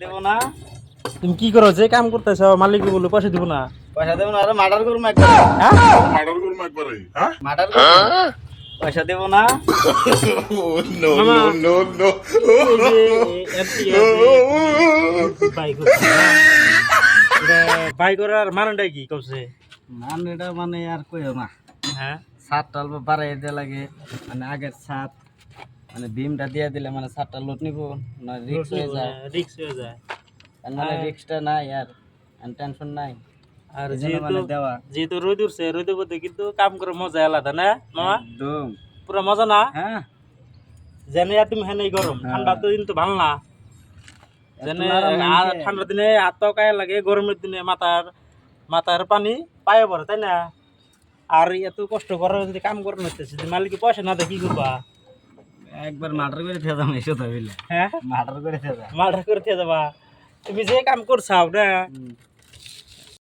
দেব না তুমি কি করো যে কাম করতেছ মালিক বলে পয়সা দিব না পয়সা দেব না আরে মার্ডার করুম একবার মার্ডার একবারে হ্যাঁ করুম পয়সা দেব না নো। নো নো বাই করার মানটা কি কবছে মান এটা মানে আর কইও না হ্যাঁ ছাদটা অল্প বাড়াই লাগে মানে আগের ছাদ মানে ভীমটা দিয়ে দিলে মানে ছাদটা লোট নিব না রিক্স হয়ে যায় রিক্স হয়ে যায় আর মানে নাই আর টেনশন নাই। আর যেহেতু মানে যেহেতু রোদ উঠছে রোদের মধ্যে কিন্তু কাম করে মজা আলাদা না মামা একদম। পুরো মজা না? হ্যাঁ। জানে তুমি হ্যাঁ গরম ঠান্ডা তো কিন্তু ভালো না। জানে। ঠান্ডার দিনে হাত পাও লাগে গরমের দিনে মাথার মাথার পানি পায়ে পড়ে তাই না? আর এত কষ্ট করার যদি কাম করে নিতেছে যদি মালিক পয়সা না দেয় কি করবা? একবার মার্ডার করে খেয়ে যাব এসে তো হ্যাঁ? মার্ডার করে যাব মালটা করে যাবা। তুমি যে কাম করছাও না